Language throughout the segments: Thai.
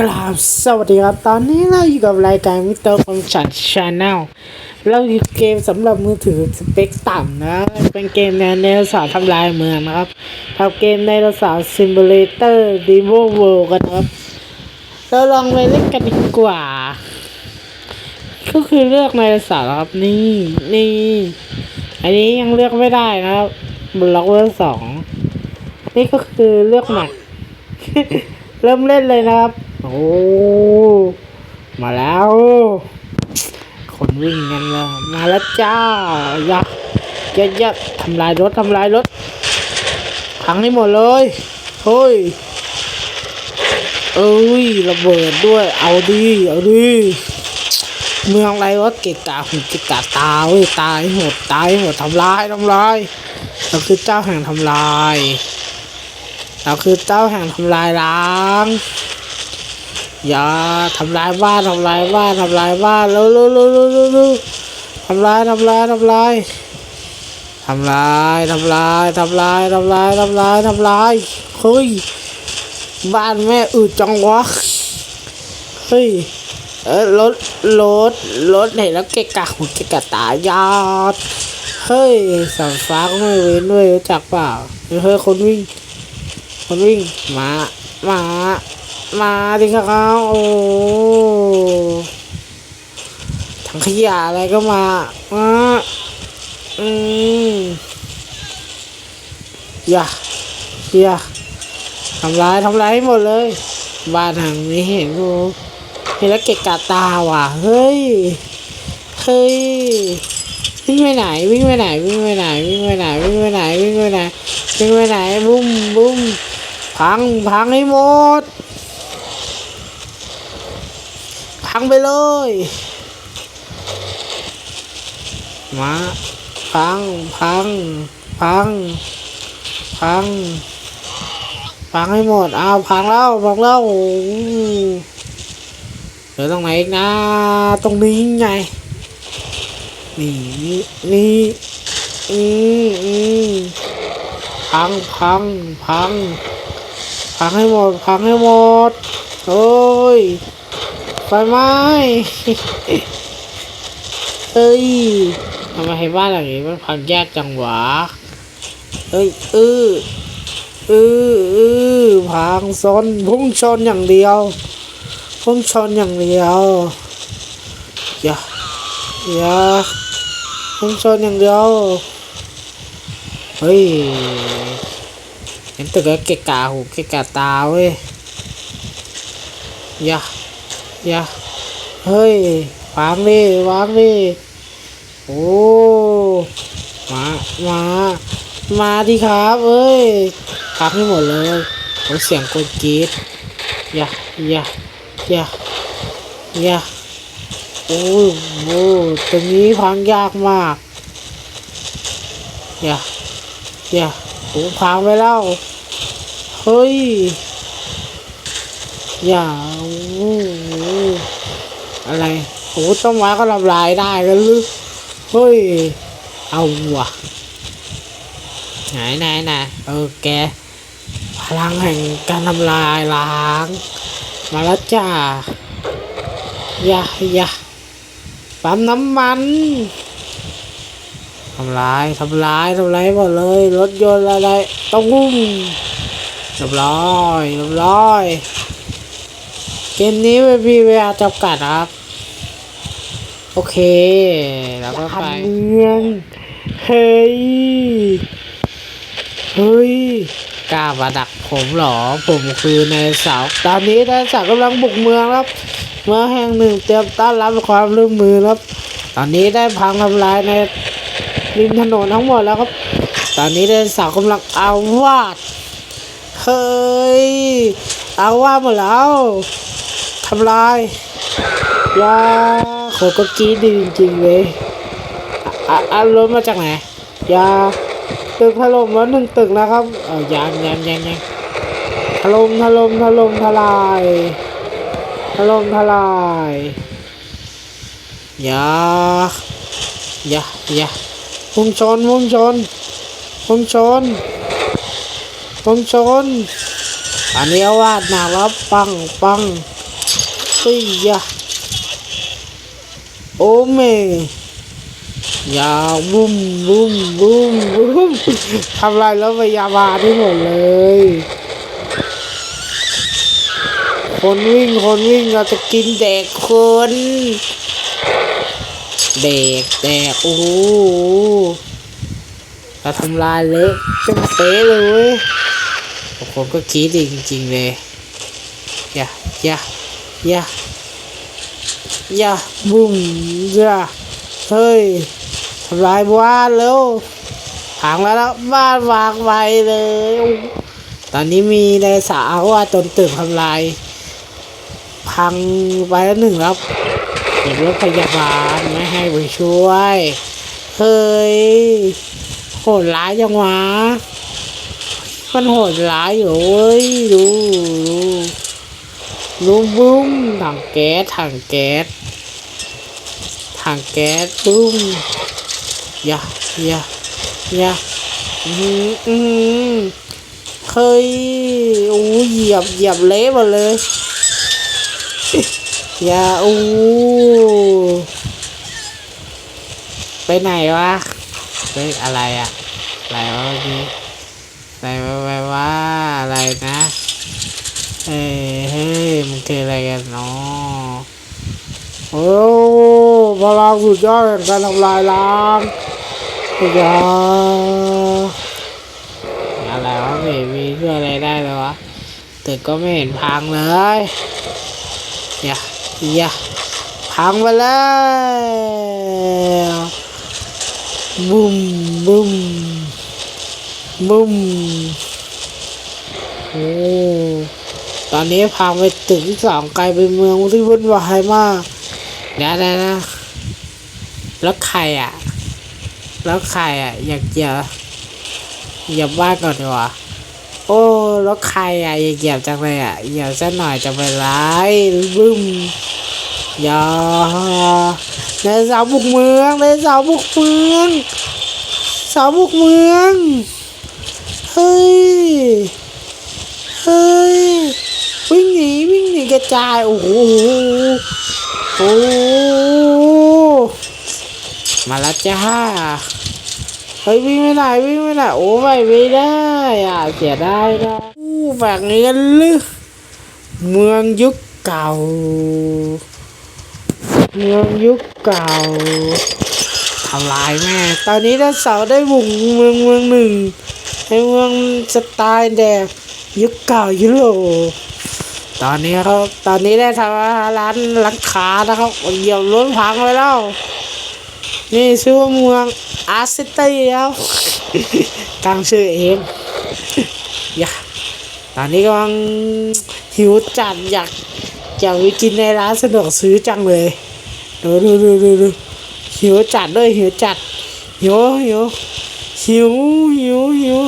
กราบสวัสดีครับ ตอนนี้เราอยู่กับรายการมิสเตอร์คอมชันชาแนลเราอยู่เกมสำหรับมือถือสเปคต่ำนะ เป็นเกมแนวเนรสาวทำลายเมืองนะครับทำเกมในรสาวซิม u เลเตอร์ดีโวเวิลกันครับ เราลองไปเล่นกันดีกว่า ก็คือเลือกในสาวครับนี่นี่ อันนี้ยังเลือกไม่ได้นะครับบล็อกเวอร์สองนี่ก็คือเลือกหมัดเริ่มเล่นเลยนะครับ โอ้ มาแล้ว คนวิ่งกันเลยมาแล้วจ้า ยักษ์ยักษ์ยักษ์ทำลายรถทำลายรถพังให้หมดเลยเฮ้ยเอ้ยระเบิดด้วย เอาดิเอาดิเมืองไรวะเกะกะหูเกะกะตาเว้ยตายหมดตายหมดทำลายทำลายเราคือเจ้าแห่งทำลายเราคือเจ้าแห่งทำลายล้าง อย่าทำลายบ้านทำลายบ้านทำลายบ้านเร็วเร็วเร็วเร็วเร็วเร็วทำลายทำลายทำลายทำลายทำลายทำลายทำลายทำลายทำลายเฮ้ยบ้านแม่อืดจังวะเฮ้ยเออรถรถรถเห็นแล้วเกะกะหูเกะกะตายาดเฮ้ยสัมฟ้าก็ไม่เว้นด้วยรู้จักเปล่าเฮ้ยคนวิ่ง คนวิ่งมามา มาดิครับโอ้ถังขยะอะไรก็มามาอืมอย่าอย่าทำร้ายทำร้ายให้หมดเลย บ้านหลังนี้เห็นกูเห็นแล้วเกะกะตาว่ะ เฮ้ย เฮ้ย วิ่งไปไหน วิ่งไปไหน วิ่งไปไหน วิ่งไปไหน วิ่งไปไหน วิ่งไปไหน วิ่งไปไหนบุ้มบุ้มพังพังให้หมด พังไปเลย มาพัง พัง พัง พัง พังให้หมด อ้าวพังแล้วพังแล้วโอ้โหเหลือตรงไหนอีกนะ ตรงนี้ไงนี่นี่นี่อืมอืมพัง พัง พัง พังให้หมด พังให้หมดโอ้ย ไฟไหม้เอ้ยทำไมให้บ้านหลังนี้มันพังแยกจังหวะเอ้ยเออเออเออพังซ้อนพุ่งชนอย่างเดียวพุ่งชนอย่างเดียวอย่าอย่าพุ่งชนอย่างเดียวเฮ้ยเห็นตึกแล้วเกะกะหูเกะกะตาเว้ยอย่า อย่าเฮ้ยวางดิวางดิโอ้มามามาดิครับเอ้ยพักให้หมดเลยโอ้เสียงกดกรีดอย่าอย่าอย่าอย่าโอ้ยโอ้ตรงนี้พังยากมากอย่าอย่าโอ้พังไปแล้วเฮ้ยอย่าโอ้ อะไรโอ้ต้นไม้ก็ทำลายได้กันหรือเฮ้ย เอาว่ะไหนไหนไหนเออแกพลังแห่งการทำลายล้าง มาแล้วจ้าย่าย่าปั๊มน้ำมันทำลายทำลายทำลายหมดเลย รถยนต์อะไรต้องงุ้มเรียบร้อยเรียบร้อย เกมนี้ไม่มีเวลาจำกัดครับ โอเค แล้วก็ไปเมืองเฮ้ย เฮ้ย กล้ามาดักผมหรอ ผมคือในสาว ตอนนี้นายสาวกำลังบุกเมืองครับ เมืองแห่งหนึ่งเตรียมต้อนรับความร่วมมือครับ ตอนนี้ได้พังทำลายในริมถนนทั้งหมดแล้วครับ ตอนนี้นายสาวกำลังเอาวาด เฮ้ยเอาว่าดหมดแล้ว ทำลายยาโคก็กรีดดีจริงๆเลยอะอะรถมาจากไหนยาตึกถล่มแล้วหนึ่งตึกนะครับเออยังยังยังยังถล่มถล่มถล่มทลายถล่มทลายยายายาพุ่งชนพุ่งชนพุ่งชนพุ่งชนอันนี้วาดหนักแล้วปังปัง เฮ้ยยะโอเมยาบุ้มบุ้มบุ้มบุ้มทำลายแล้วพยาบาลที่หมดเลย คนวิ่งคนวิ่งเราจะกินเด็กคนเด็กแดกโอ้โหเราทำลายเละเป็นเป๊ะเลยบางคนก็คิดจริงๆเลยอย่าอย่า อย่าอย่าบุ้มอย่าเฮ้ยทำลายบ้านแล้วพังแล้ว บ้านวางไว้เลย ตอนนี้มีในสาวว่าจนตึกทำลาย พังไปแล้วหนึ่งแล้วเก็บรถพยาบาลไม่ให้ไปช่วยเฮ้ยโหดร้ายจังวะมันโหดร้ายอยู่เว้ยดูดู ดูบุ้มถังแก๊สถังแก๊สถังแก๊สบุ้มย่าอย่าอย่าอืมอืมเฮ้ยโอ้เหยียบเหยียบเละหมดเลยอย่าอู้ไปไหนวะเฮ้ยอะไรอะอะไรวะเมื่อกี้อะไรวะอะไรนะ คืออะไรกันเนาะโอ้พลังสุดยอดแห่งการทำลายล้างสุดยอดอะไรวะไม่มีช่วยอะไรได้เลยวะตึกก็ไม่เห็นพังเลยอย่าอย่าพังไปแล้วบุ้มบุ้มบุ้มโอ้ ตอนนี้พังไปตึกที่สองกลายเป็นเมืองที่วุ่นวายมากเดี๋ยวนะนะ แล้วใครอะ แล้วใครอะ อยากจะเหยียบบ้านก่อนดีกว่าโอ้แล้วใครอะอยากเหยียบจังเลยอะเหยียบสักหน่อยจะไปร้ายบึ้มยาในสาวบุกเมืองในสาวบุกเมืองสาวบุกเมืองเฮ้ยเฮ้ยวิ่งหนีวิ่งหนีก ระจาย โอ้โหโอ้มาแล้วจ้าเฮ้ยวิ่งไม่ได้วิ่งไม่ได้โอ้ไม่ไม่ได้อะเสียได้นะอู้แบบนี้กันลึเมืองยุคเก่า เมืองยุคเก่าทำลายแม่ ตอนนี้ถ้านเสาได้บุกเมืองเมืองหนึ่งในเมืองสไตล์แดงยุคเก่ายุโรป ตอนนี้ครับตอนนี้ได้ทำร้านร้านค้านะครับเหยียบรถพังไปแล้ว นี่ชื่อว่าเมืองอาร์เซเตียครับตั้งชื่อเองอย่าตอนนี้กำลังหิวจัดอยากอยากไปกินในร้านสะดวกซื้อจังเลยดูดูดูดูดูหิวจัดด้วยหิวจัดหิวหิวหิวหิวหิว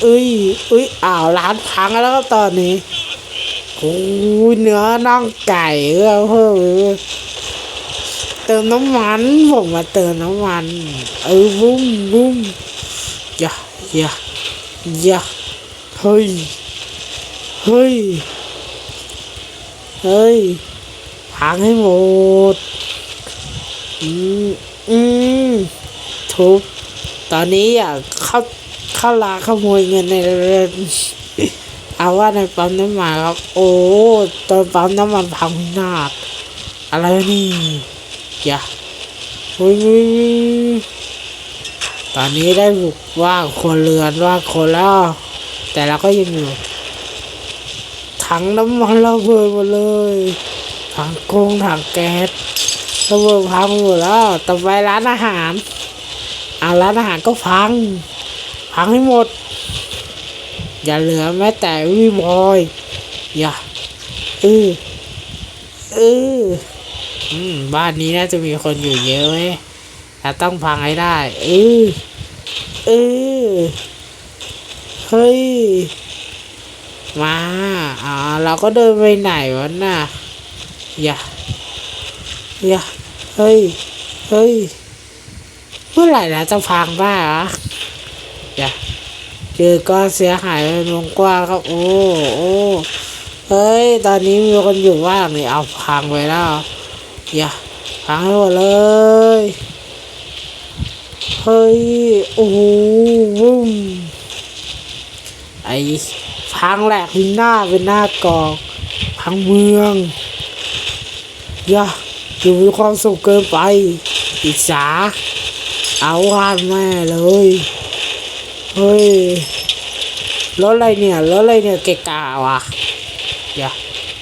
เอ้ยเอ้ยอ้าวร้านพังแล้วตอนนี้ โอ้ยเนื้อน่องไก่เออเพิ่มเติมน้ำมันผมมาเติมน้ำมัน เออบุ้มบุ้มย่าอย่าอย่าเฮ้ยเฮ้ยเฮ้ยพังให้หมด อืมอืมทุบตอนนี้อยากเข้าเข้าลาขโมยเงินใน เอาว่าในปั๊มน้ำมันครับ โอ้ตอนปั๊มน้ำมันพังพินาศอะไรนี่อย่าเฮ้ยตอนนี้ได้บุกว่าคนเรือนว่าคนแล้ว แต่เราก็ยังอยู่ถังน้ำมันระเบิดหมดเลยถังโกงถังแก๊สระเบิดพังหมดแล้วต่อไปร้านอาหาร เอาร้านอาหารก็พัง พังให้หมด อย่าเหลือแม้แต่วิบอยอย่าเออเอออืมบ้านนี้น่าจะมีคนอยู่เยอะเว้ยแต่ต้องพังให้ได้ เออเออเฮ้ย มาอ่าเราก็เดินไปไหนวะน่ะอย่าอย่าเฮ้ย เฮ้ย เมื่อไหร่นะจะพังบ้างอะอย่า เจอก้อนเสียหายเป็นวงกว้างครับ โอ้โอ้เฮ้ย ตอนนี้มีคนอยู่ว่างนี่เอาพังไปแล้วอย่าพังให้หมดเลย เฮ้ย โอ้โหวุ้มไอ้พังแหลกเป็นหน้าเป็นหน้ากองพังเมืองอย่าอยู่มีความสุขเกินไปอิจฉาเอาวานแม่เลย เฮ้ยรถอะไรเนี่ยรถอะไรเนี่ยเกะกะวะอย่า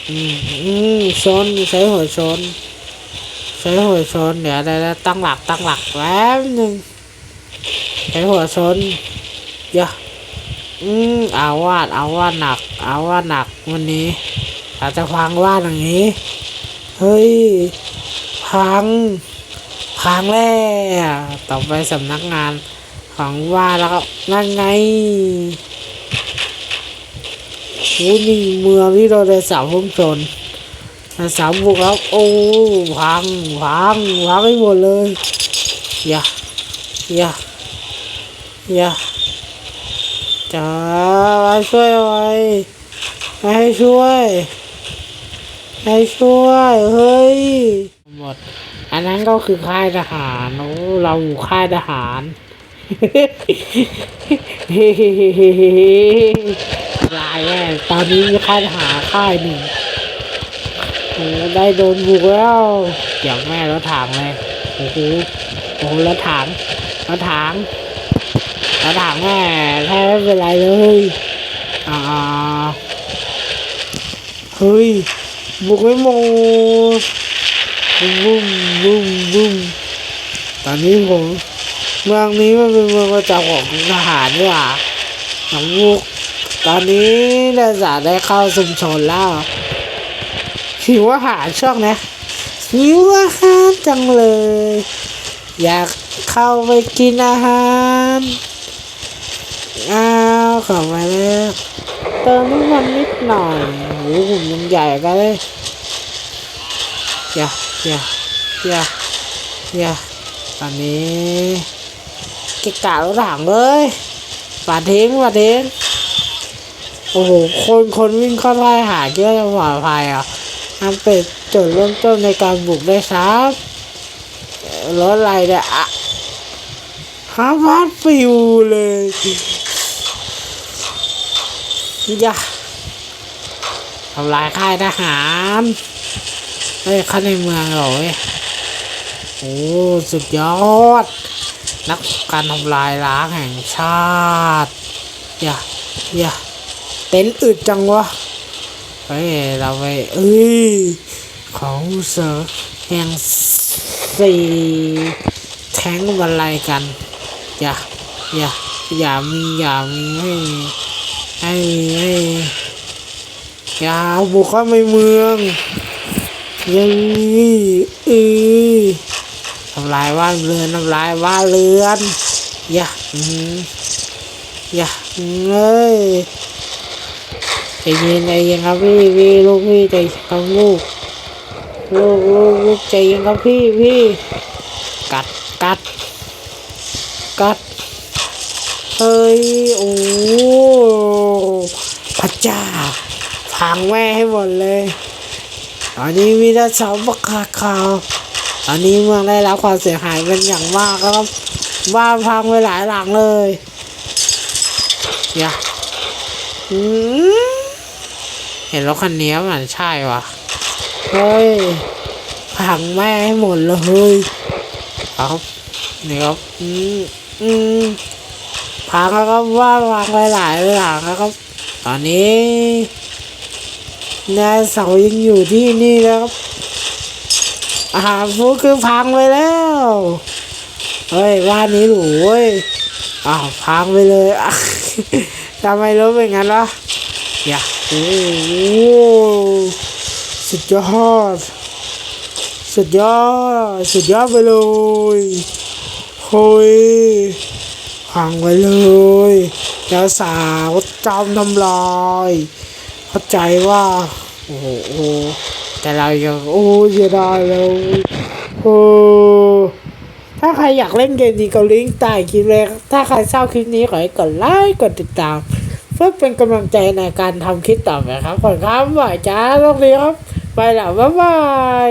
อืมอืมชนใช้หัวชนใช้หัวชนเดี๋ยวได้ได้ตั้งหลักตั้งหลักแป๊บหนึ่งใช้หัวชนอย่าอืมเอาวาดเอาวาดหนักเอาวาดหนักวันนี้อาจจะพังวาดอย่างนี้เฮ้ยพังพังแล้วต่อไปสำนักงาน ของว่าแล้วก็นั่นไงโอ้นี่เมืองที่เราได้สาวพุ่มชนแต่สามบุกแล้วโอ้พังพังพังไปหมดเลยอย่าอย่าอย่าจะมาช่วยไว้ไม่ให้ช่วยให้ช่วยเฮ้ยหมดอันนั้นก็คือค่ายทหารโอ้เราอยู่ค่ายทหาร ลายแน่ตอนนี้มีค่ายทหารค่ายหนึ่งโอ้ได้โดนบุกแล้วเกี่ยวแม่รถถังเลยโอ้โหโอ้โหรถถังรถถังรถถังแม่แทบไม่เป็นไรเลยอ่าเฮ้ยบุกไม่หมดบุ้มบุ้มบุ้มบุ้มตอนนี้ผม เมืองนี้มันเป็นเมืองประจำของทหารนี่หว่าหนองบุกตอนนี้ได้สารได้เข้าชุมชนแล้วหิวอาหารช่วงนะหิวอาหารจังเลย อยากเข้าไปกินอาหารอ้าวเขอมาแล้วเติมน้ำมันนิดหน่อยโอ้โหผมยังใหญ่กันเลยอย่าอย่าอย่าอย่าตอนนี้ กะกะรถถังเลยปาดทิ้งปาดทิ้งโอ้โหคนคนวิ่งเข้าไล่หาเยอะจะปลอดภัยอะมันเป็นจุดเริ่มต้นในการบุกได้ครับรถอะไรเนี่ยอะฮาร์วาร์ดฟิวเลยอย่าทำลายค่ายทหารเฮ้ยเข้าในเมืองเหรอเว้ยโอ้ สุดยอด นักการทำลายล้างแห่งชาติอย่าอย่าเต็นท์อึดจังวะเฮ้ยเราไปเอ้ยของเสือแห่งสี่แทงกันอะไรกัน อย่าอย่าอย่ามีอย่ามีให้ให้ให้อย่าบุกเข้าไปเมืองยังเออ ทำลายบ้าเรือนทำลายบ้าเรือนอย่าอืมอย่าเอ้ยใจเย็นใจเย็นครับพี่พี่ลูกพี่ใจครับลูกลูกลูกลูกใจเย็นครับพี่พี่กัดกัดกัดเฮ้ยโอ้พระเจ้าพังแม่ให้หมดเลย ตอนนี้มีแต่ชาวประกาศข่าว อนนี้เมืองได้รับความเสียหายเป็นอย่างมากครับบ้านพังไปหลายหลังเลยอย่าเห็นรถคันนี้มันใช่วะเฮ้ยพังแม่ให้หมดเลยเฮ้ยครับนี่ครับอืมอืมพังแล้วก็ว่าพังไปหลายหลังแล้วครับตอนนี้นายเสายังอยู่ที่นี่นะครับ อาหารฟูคือพังไปแล้ว เฮ้ยบ้านนี้หรูเว้ย อ้าวพังไปเลยอะทำไมรถเป็นงั้นวะอย่าโอ้โหสุดยอด สุดยอด สุดยอดไปเลยเฮ้ยพังไปเลยแล้วสาวจอมทำลายเข้าใจว่า โอ้โห แต่เรายังโอ้เสียดายแล้วโอ้ถ้าใครอยากเล่นเกมนี้ก็ลิงก์ใต้คลิปเลยถ้าใครชอบคลิปนี้ขอให้กดไลค์กดติดตาม เพื่อเป็นกำลังใจในการทำคลิปต่อไปครับขอบคุณครับหวายจ้าโชคดีครับ ไปแล้วบ๊ายบาย